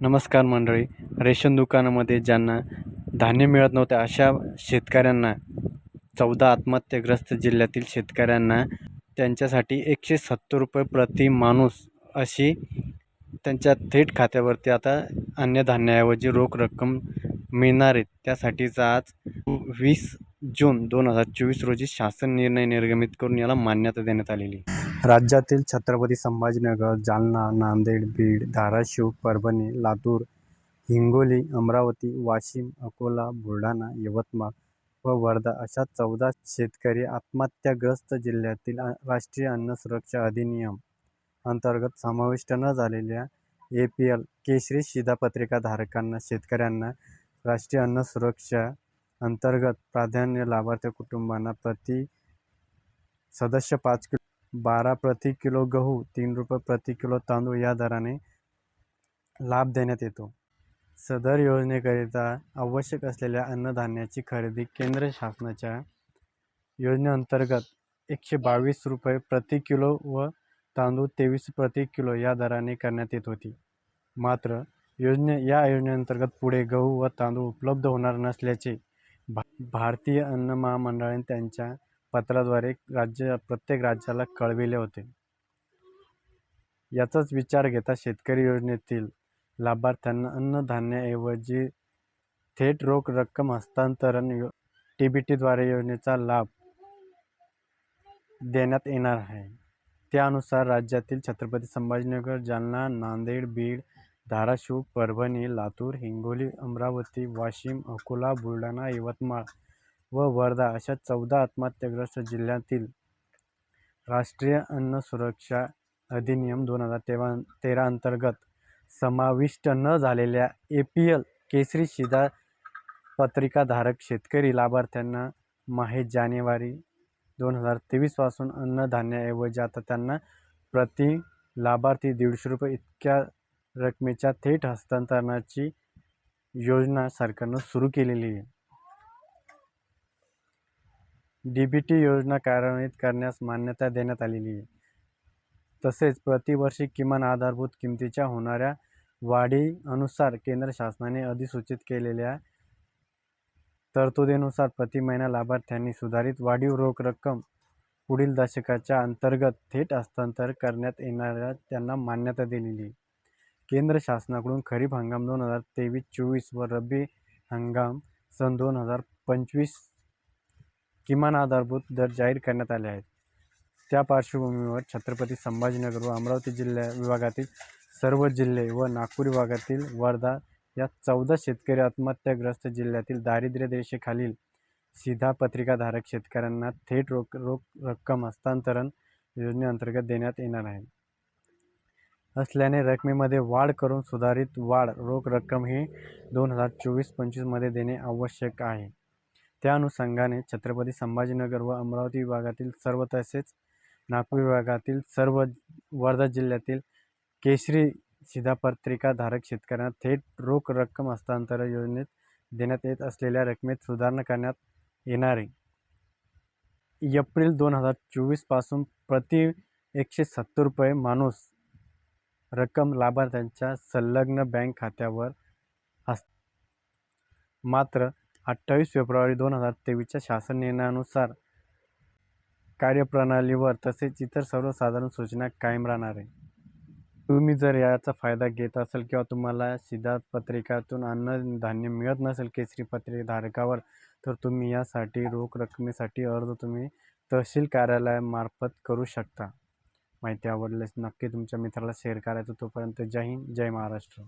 नमस्कार मंडळी रेशन दुकानामध्ये ज्यांना धान्य मिळत नव्हते अशा शेतकऱ्यांना चौदा आत्महत्याग्रस्त जिल्ह्यातील शेतकऱ्यांना त्यांच्यासाठी एकशे सत्तर रुपये प्रति माणूस अशी त्यांच्या थेट खात्यावरती आता अन्नधान्याऐवजी रोख रक्कम मिळणार आहे त्यासाठीचा आज वीस जून दोन हजार चोवीस रोजी शासन निर्णय निर्गमित करून याला मान्यता देण्यात आलेली आहे. राज्यातील छत्रपती संभाजीनगर जालना नांदेड बीड धाराशिव परभणी लातूर हिंगोली अमरावती वाशिम अकोला बुलढाणा यवतमाळ व वर्धा अशा चौदा शेतकरी आत्महत्याग्रस्त जिल्ह्यातील राष्ट्रीय अन्न सुरक्षा अधिनियम अंतर्गत समाविष्ट न झालेल्या ए पी एल केशरी शिधापत्रिकाधारकांना शेतकऱ्यांना राष्ट्रीय अन्न सुरक्षा अंतर्गत प्राधान्य लाभार्थी कुटुंबांना प्रति सदस्य पाच किलो बारा प्रति किलो गहू तीन रुपये प्रति किलो तांदूळ या दराने लाभ देण्यात येतो. सदर योजनेकरिता आवश्यक असलेल्या अन्नधान्याची खरेदी केंद्र शासनाच्या योजनेअंतर्गत एकशे बावीस रुपये प्रति किलो व तांदूळ तेवीस प्रति किलो या दराने करण्यात येत होती. मात्र योजने या योजनेअंतर्गत पुढे गहू व तांदूळ उपलब्ध होणार नसल्याचे भा भारतीय अन्न महामंडळाने त्यांच्या पत्राद्वारे राज्य प्रत्येक राज्याला कळविले होते. याचाच विचार घेता शेतकरी योजनेतील लाभार्थ्यांना अन्नधान्याऐवजी थेट रोख रक्कम हस्तांतरण यो टी बी टीद्वारे योजनेचा लाभ देण्यात येणार आहे. त्यानुसार राज्यातील छत्रपती संभाजीनगर जालना नांदेड बीड धाराशिव परभणी लातूर हिंगोली अमरावती वाशिम अकोला बुलढाणा यवतमाळ व वर्धा अशा चौदा आत्महत्याग्रस्त जिल्ह्यातील राष्ट्रीय अन्न सुरक्षा अधिनियम दोन हजार तेवा तेरा अंतर्गत समाविष्ट न झालेल्या ए पी एल केसरी शिधा पत्रिकाधारक शेतकरी लाभार्थ्यांना माहे जानेवारी दोन हजार तेवीसपासून अन्नधान्याऐवजी आता त्यांना प्रति लाभार्थी दीडशे रुपये इतक्या रकमेच्या थेट हस्तांतरणाची योजना सरकारनं सुरू केलेली आहे. डी बी टी योजना कार्यान्वित करण्यास मान्यता देण्यात आलेली आहे. तसेच प्रतिवर्षी किमान आधारभूत किमतीच्या होणाऱ्या वाढीनुसार केंद्र शासनाने अधिसूचित केलेल्या तरतुदीनुसार प्रति महिना लाभार्थ्यांनी सुधारित वाढीव रोख रक्कम पुढील दशकाच्या अंतर्गत थेट हस्तांतर करण्यात येणाऱ्या त्यांना मान्यता दिलेली आहे. केंद्र शासनाकडून खरीप हंगाम दोन हजार तेवीस चोवीस व रब्बी हंगाम सन दोन हजार पंचवीस किमान आधारभूत दर जाहीर करण्यात आले आहेत. त्या पार्श्वभूमीवर छत्रपती संभाजीनगर व अमरावती जिल्ह्या विभागातील सर्व जिल्हे व नागपूर विभागातील वर्धा या चौदा शेतकरी आत्महत्याग्रस्त जिल्ह्यातील दारिद्र्य रेषेखालील शिधापत्रिकाधारक शेतकऱ्यांना थेट रोख रोख रक्कम हस्तांतरण योजनेअंतर्गत देण्यात येणार आहे. असल्याने रकमेमध्ये वाढ करून सुधारित वाढ रोख रक्कम ही दोन हजार चोवीस पंचवीसमध्ये देणे आवश्यक आहे. त्या अनुषंगाने छत्रपती संभाजीनगर व अमरावती विभागातील सर्व तसेच नागपूर विभागातील सर्व वर्धा जिल्ह्यातील केशरी शिधापत्रिकाधारक शेतकऱ्यांना थेट रोख रक्कम हस्तांतरण योजनेत देण्यात येत असलेल्या रकमेत सुधारणा करण्यात येणार आहे. एप्रिल दोन हजार चोवीसपासून प्रति एकशे सत्तर रुपये माणूस रक्कम लाभार्थ्यांच्या संलग्न बँक खात्यावर हस् मात्र अठ्ठावीस फेब्रुवारी दोन हजार तेवीसच्या शासन निर्णयानुसार कार्यप्रणालीवर तसेच इतर सर्वसाधारण सूचना कायम राहणार आहे. तुम्ही जर याचा फायदा घेत असाल किंवा तुम्हाला शिधापत्रिकातून अन्नधान्य मिळत नसेल केसरी पत्रिकाधारकावर तर तुम्ही यासाठी रोख रकमेसाठी अर्ज तुम्ही तहसील कार्यालयामार्फत करू शकता. माहिती आवडल्यास नक्की तुमच्या मित्राला शेअर करायचं. तोपर्यंत जय हिंद जय महाराष्ट्र.